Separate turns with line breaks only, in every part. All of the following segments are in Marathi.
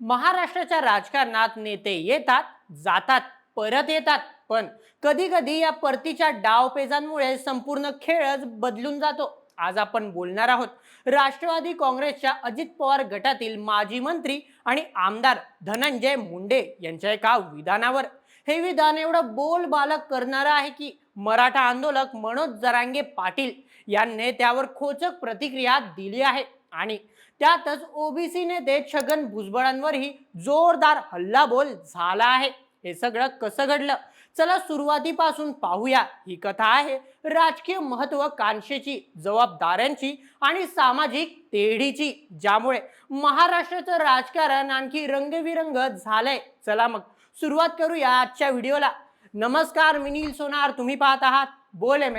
महाराष्ट्राच्या राजकारणात नेते येतात जातात परत येतात. पण कधी कधी या परतीच्या डावपेजांमुळे संपूर्ण खेळच बदलून जातो. आज आपण बोलणार आहोत राष्ट्रवादी काँग्रेसच्या अजित पवार गटातील माजी मंत्री आणि आमदार धनंजय मुंडे यांच्या एका विधानावर. हे विधान एवढं बोलबालक करणारं आहे की मराठा आंदोलक मनोज जरांगे पाटील यांनी त्यावर खोचक प्रतिक्रिया दिली आहे. आणि त्यातच ओबीसी नेते छगन भुजबळांवरही जोरदार हल्लाबोल झाला आहे. हे सगळं कसं घडलं? चला सुरुवातीपासून पाहूया. ही कथा आहे राजकीय महत्वाकांक्षेची जबाबदाऱ्यांची आणि सामाजिक तेढीची ज्यामुळे महाराष्ट्राचं राजकारण आणखी रंगविरंग झालंय. चला मग सुरुवात करूया आजच्या व्हिडिओला. नमस्कार मी नील सोनार. तुम्ही पाहत आहात बोल एम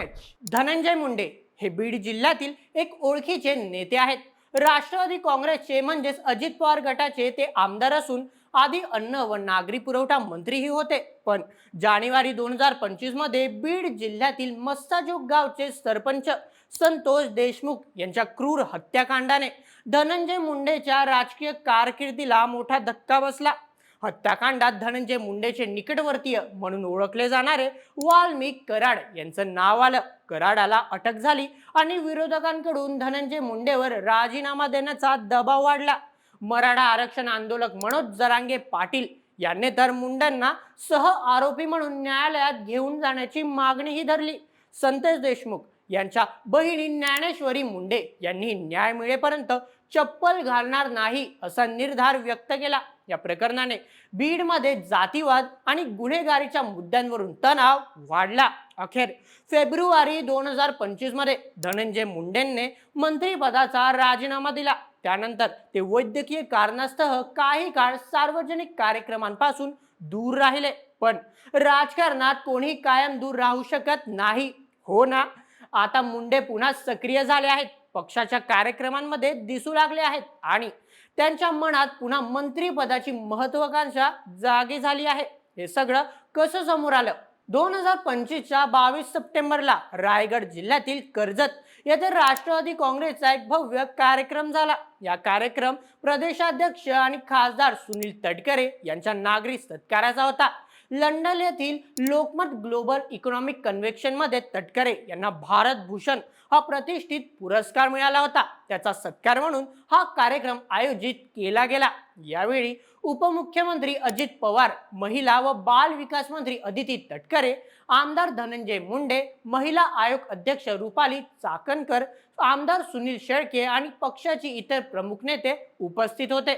धनंजय मुंडे हे बीड जिल्ह्यातील एक ओळखीचे नेते आहेत. राष्ट्रवादी काँग्रेसचे म्हणजेच अजित पवार गटाचे ते आमदार असून आधी अन्न व नागरी पुरवठा मंत्रीही होते. पण जानेवारी दोन हजार पंचवीसमध्ये बीड जिल्ह्यातील मस्ताजोग गावचे सरपंच संतोष देशमुख यांच्या क्रूर हत्याकांडाने धनंजय मुंडेच्या राजकीय कारकिर्दीला मोठा धक्का बसला. हत्याकांडात धनंजय मुंडेचे निकटवर्तीय म्हणून ओळखले जाणारे वाल्मिक कराड यांचं नाव आलं. कराडाला अटक झाली आणि विरोधकांकडून धनंजय मुंडेवर राजीनामा देण्याचा दबाव वाढला. मराठा आरक्षण आंदोलक मनोज जरांगे पाटील यांनी तर मुंडेंना सह आरोपी म्हणून न्यायालयात घेऊन जाण्याची मागणीही धरली. संतोष देशमुख यांच्या बहिणी ज्ञानेश्वरी मुंडे यांनी न्याय मिळेपर्यंत चप्पल घालणार नाही असा निर्धार व्यक्त केला. या प्रकरणाने बीडमध्ये जातीवाद आणि गुन्हेगारीच्या मुद्द्यांवरून तणाव वाढला. अखेर फेब्रुवारी दोन हजार पंचवीसमध्ये धनंजय मुंडेंनी मंत्रिपदाचा राजीनामा दिला. त्यानंतर ते वैद्यकीय कारणास्तव काही काळ सार्वजनिक कार्यक्रमांपासून दूर राहिले. पण राजकारणात कोणी कायम दूर राहू शकत नाही. हो ना? आता मुंडे पुन्हा सक्रिय झाले आहेत. पक्षाच्या कार्यक्रमांमध्ये दिसू लागले आहेत. आणि त्यांच्या मनात पुन्हा मंत्रीपदाची महत्वाकांक्षा जागी झाली आहे. हे सगळं कसं समोर आलं? दोन हजार पंचवीसच्या बावीस सप्टेंबरला रायगड जिल्ह्यातील कर्जत येथे राष्ट्रवादी काँग्रेसचा एक भव्य कार्यक्रम झाला. या कार्यक्रम प्रदेशाध्यक्ष आणि खासदार सुनील तटकरे यांच्या नागरी सत्काराचा होता. लंडन येथील लोकमत ग्लोबल इकॉनॉमिक कन्व्हेक्शनमध्ये तटकरे यांना भारत भूषण हा प्रतिष्ठित पुरस्कार मिळाला होता. त्याचा सत्कार म्हणून हा कार्यक्रम आयोजित केला गेला. यावेळी उपमुख्यमंत्री अजित पवार महिला व बाल विकास मंत्री अदिती तटकरे आमदार धनंजय मुंडे महिला आयोग अध्यक्ष रुपाली चाकणकर आमदार सुनील शेळके आणि पक्षाची इतर प्रमुख नेते उपस्थित होते.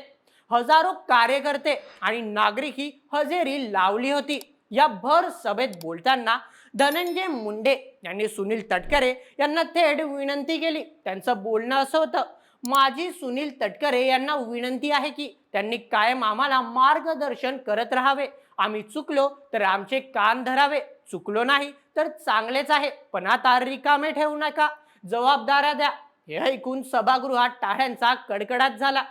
हजारो कार्यकर्ते आणि नागरिक ही हजेरी लावली होती. या भर सभेत बोलताना धनंजय मुंडे यांनी सुनील तटकरे यांना थेट विनंती केली. त्यांचं बोलणं असं होतं माझी सुनील तटकरे यांना विनंती आहे की त्यांनी कायम आम्हाला मार्गदर्शन करत राहावे. आम्ही चुकलो तर आमचे कान धरावे. चुकलो नाही तर चांगलेच आहे पण आता रिकामे ठेवू नका. जबाबदाऱ्या द्या. हे ऐकून सभागृहात टाळ्यांचा कडकडाट झाला.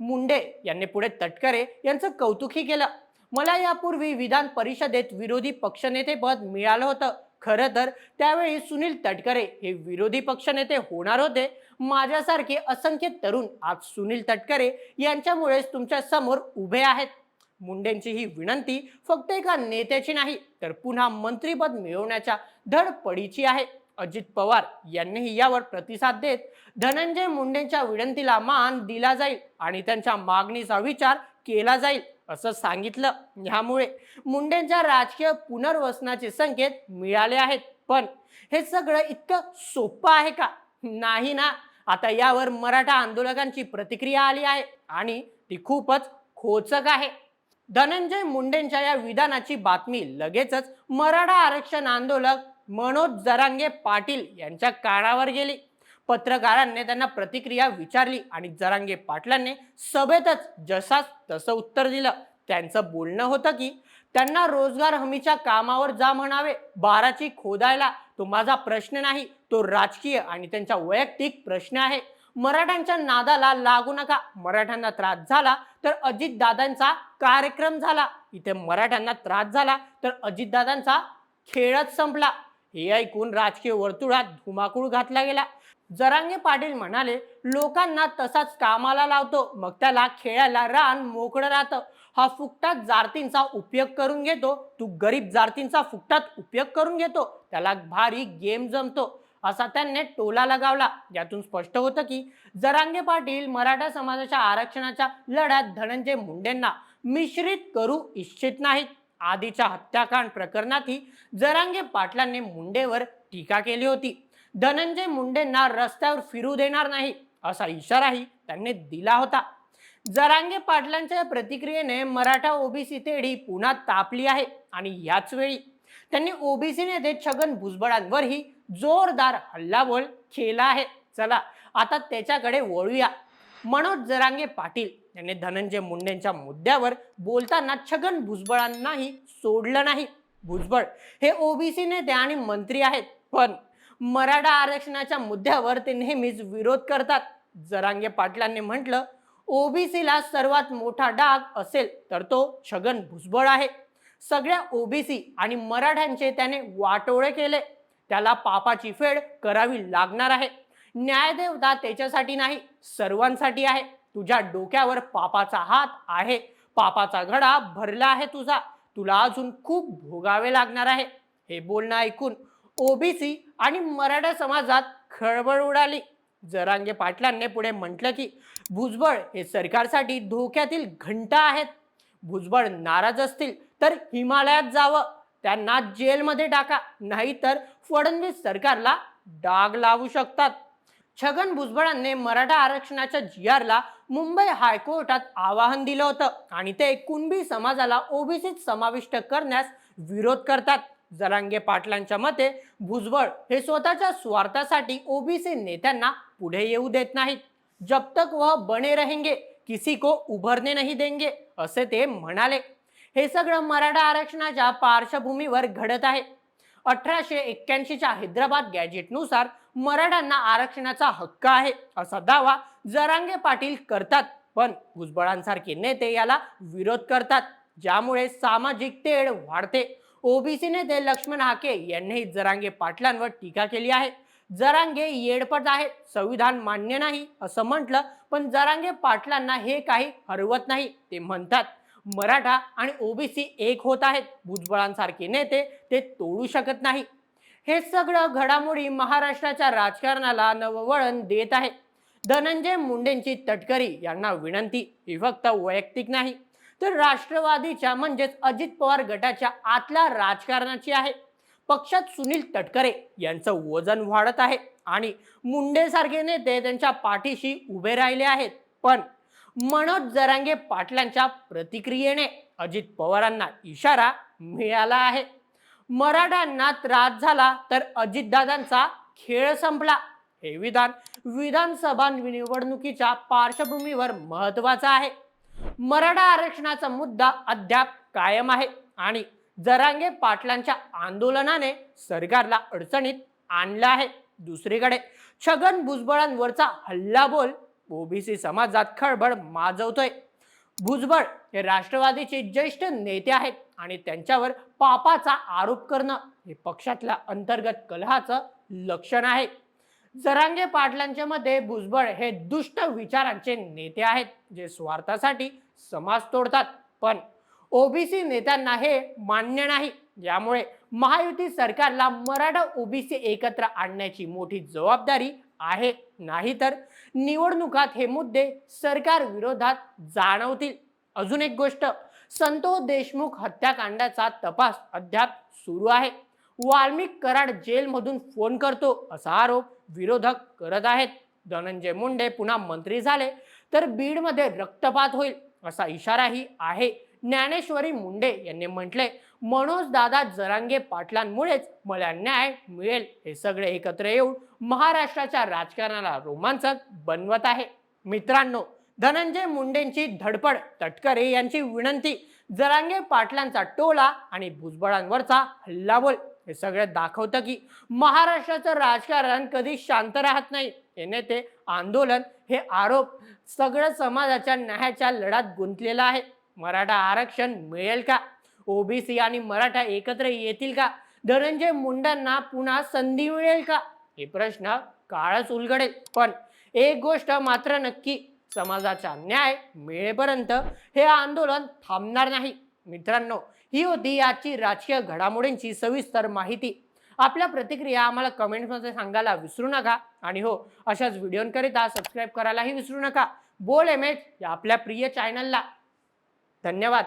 मुंडे यांनी पुढे तटकरे यांचं कौतुकही केलं. मला यापूर्वी विधान परिषदेत विरोधी पक्षनेतेपद मिळालं होतं. खरं तर त्यावेळी सुनील तटकरे हे विरोधी पक्षनेते होणार होते. माझ्यासारखे असंख्य तरुण आज सुनील तटकरे यांच्यामुळेच तुमच्यासमोर उभे आहेत. मुंडेंची ही विनंती फक्त एका नेत्याची नाही तर पुन्हा मंत्रीपद मिळवण्याच्या धडपडीची आहे. अजित पवार यांनीही यावर प्रतिसाद देत धनंजय मुंडेंच्या विनंतीला मान दिला जाईल आणि त्यांच्या मागणीचा विचार केला जाईल असं सांगितलं. यामुळे मुंडेंच्या राजकीय पुनर्वसनाचे संकेत मिळाले आहेत. पण हे सगळं इतकं सोपं आहे का? नाही ना. आता यावर मराठा आंदोलकांची प्रतिक्रिया आली आहे आणि ती खूपच खोचक आहे. धनंजय मुंडेंच्या या विधानाची बातमी लगेचच मराठा आरक्षण आंदोलक मनोज जरांगे पाटील यांच्या कानावर गेली. पत्रकारांनी त्यांना प्रतिक्रिया विचारली आणि जरांगे पाटलांनी सभेतच जसाच तसं उत्तर दिलं. त्यांचं बोलणं होतं की त्यांना रोजगार हमीच्या कामावर जा म्हणावे. बाराची खोदायला तो माझा प्रश्न नाही. तो राजकीय आणि त्यांचा वैयक्तिक प्रश्न आहे. मराठ्यांच्या नादाला लागू नका. मराठ्यांना त्रास झाला तर अजितदादांचा कार्यक्रम झाला. इथे मराठ्यांना त्रास झाला तर अजितदादांचा खेळच संपला. हे ऐकून राजकीय वर्तुळात धुमाकूळ घातला गेला. जरांगे पाटील म्हणाले लोकांना तसाच कामाला लावतो. मग त्याला खेळायला रान मोकळं राहतं. हा फुकटात जातींचा उपयोग करून घेतो. तू गरीब जातींचा फुकटात उपयोग करून घेतो. त्याला भारी गेम जमतो. असा त्यांनी टोला लगावला. यातून स्पष्ट होतं की जरांगे पाटील मराठा समाजाच्या आरक्षणाच्या लढ्यात धनंजय मुंडेंना मिश्रित करू इच्छित नाहीत. आधीच्या हत्याकांड प्रकरणातही जरांगे पाटलांनी मुंडेवर टीका केली होती. धनंजय मुंडेंना रस्त्यावर फिरू देणार नाही असा इशाराही त्यांनी दिला होता. जरांगे पाटलांच्या प्रतिक्रियेने मराठा ओबीसी तेढी पुन्हा तापली आहे आणि याच वेळी त्यांनी ओबीसी नेते छगन भुजबळांवरही जोरदार हल्लाबोल केला आहे. चला आता त्याच्याकडे वळूया. मनोज जरांगे पाटील त्यांनी धनंजय मुंडेंच्या मुद्द्यावर बोलताना छगन भुजबळांनाही सोडलं नाही. भुजबळ हे ओबीसी नेते आणि मंत्री आहेत पण मराठा आरक्षणाच्या मुद्द्यावर ते नेहमीच विरोध करतात. जरांगे पाटलांनी म्हटलं ओबीसीला सर्वात मोठा डाग असेल तर तो छगन भुजबळ आहे. सगळ्या ओबीसी आणि मराठ्यांचे त्याने वाटोळे केले. त्याला पापाची फेड करावी लागणार आहे. न्यायदेवता त्याच्यासाठी नाही सर्वांसाठी आहे. तुझ्या डोक्यावर पापाचा हात आहे. पापाचा घडा भरला आहे तुझा. तुला अजून खूप भोगावे लागणार आहे. हे बोलणं ऐकून ओबीसी आणि मराठा समाजात खळबळ उडाली. जरांगे पाटलांनी पुढे म्हटलं की भुजबळ हे सरकारसाठी धोक्यातील घंटा आहेत. भुजबळ नाराज असतील तर हिमालयात जावं. त्यांना जेलमध्ये टाका. नाहीतर फडणवीस सरकारला डाग लावू शकतात. छगन भुजबळांनी मराठा आरक्षणाच्या जी आरला मुंबई हायकोर्टात आवाहन दिलं होतं. आणि ते कुणबी समाजाला ओबीसीत समाविष्ट करण्यास विरोध करतात. जरांगे पाटलांच्या मते भुजबळ हे स्वतःच्या स्वार्थासाठी ओबीसी नेत्यांना पुढे येऊ देत नाहीत. जब तक वह बने रहेंगे किसी को उभरने नहीं देंगे असे ते म्हणाले. हे सगळं मराठा आरक्षणाच्या पार्श्वभूमीवर घडत आहे. अठराशे एक्क्याऐंशीच्या हैदराबाद गॅजेटनुसार मराठ्यांना आरक्षणाचा हक्क आहे असा दावा जरांगे पाटील करतात. पण भुजबळांसारखे नेते याला विरोध करतात. ज्यामुळे सामाजिक तेढ वाढते. ओबीसी नेते लक्ष्मण हाके यांनीही जरांगे पाटलांवर टीका केली आहे. जरांगे येडपट आहेत संविधान मान्य नाही असं म्हटलं पण जरांगे पाटलांना हे काही हरवत नाही ते म्हणतात. मराठा आणि ओबीसी एक होत आहेत. भुजबळांसारखे नेते ते तोडू शकत नाही. हे सगळं घडामोडी महाराष्ट्राच्या राजकारणाला नववळण देत आहे. धनंजय मुंडेंची तटकरी यांना विनंती ही फक्त वैयक्तिक नाही तर राष्ट्रवादीच्या म्हणजेच अजित पवार गटाच्या आतल्या राजकारणाची आहे. पक्षात सुनील तटकरे यांचं वजन वाढत आहे आणि मुंडेसारखे नेते त्यांच्या पाठीशी उभे राहिले आहेत. पण मनोज जरांगे पाटलांच्या प्रतिक्रियेने अजित पवारांना इशारा मिळाला आहे. मराठ्यांना त्रास झाला तर अजितदादांचा खेळ संपला. हे विधान विधानसभा निवडणुकीच्या पार्श्वभूमीवर महत्वाचं आहे. मराठा आरक्षणाचा मुद्दा अद्याप कायम आहे आणि जरांगे पाटलांच्या आंदोलनाने सरकारला अडचणीत आणलं आहे. दुसरीकडे छगन भुजबळांवरचा हल्लाबोल ओबीसी समाजात खळबळ माजवतोय. भुजबळ हे राष्ट्रवादीचे ज्येष्ठ नेते आहेत आणि त्यांच्यावर पापाचा आरोप करणं हे पक्षातल्या अंतर्गत कलहाचं लक्षण आहे. जरांगे पाटलांच्या मते भुजबळ हे दुष्ट विचारांचे नेते आहेत जे स्वार्थासाठी समाज तोडतात. पण ओबीसी नेत्यांना हे मान्य नाही. यामुळे महायुती सरकारला मराठा ओबीसी एकत्र आणण्याची मोठी जबाबदारी आहे. नाहीतर निवडणुकात हे मुद्दे सरकार विरोधात जाणवतील. अजून एक गोष्ट संतोष देशमुख हत्याकांडाचा तपास अद्याप सुरू आहे. वाल्मिक कराड जेलमधून फोन करतो असा आरोप विरोधक करत आहेत. धनंजय मुंडे पुन्हा मंत्री झाले तर बीडमध्ये रक्तपात होईल असा इशाराही आहे. ज्ञानेश्वरी मुंडे यांनी म्हटले मनोज दादा जरांगे पाटलांमुळेच मला न्याय मिळेल हे सगळे एकत्र येऊन महाराष्ट्राच्या राजकारणाला रोमांचक बनवत आहे. मित्रांनो धनंजय मुंडेंची धडपड तटकरे यांची विनंती जरांगे पाटलांचा टोला आणि भुजबळांवरचा हल्लाबोल हे सगळं दाखवतं की महाराष्ट्राचं राजकारण कधी शांत राहत नाही. हे नेते आंदोलन हे आरोप सगळं समाजाच्या न्यायाच्या लढ्यात गुंतलेलं आहे. मराठा आरक्षण मिळेल का? ओबीसी आणि मराठा एकत्र येतील का? धनंजय मुंडांना पुन्हा संधी मिळेल का? हे प्रश्न काळच उलगडेल. पण एक गोष्ट मात्र नक्की समाजाचा न्याय मिळेपर्यंत हे आंदोलन थांबणार नाही. मित्रांनो ही होती आजची राजकीय घडामोडींची सविस्तर माहिती. आपल्या प्रतिक्रिया आम्हाला कमेंट्समध्ये सांगायला विसरू नका. आणि हो अशाच व्हिडिओंकरिता सबस्क्राईब करायलाही विसरू नका. बोल एम एच या आपल्या प्रिय चॅनलला धन्यवाद.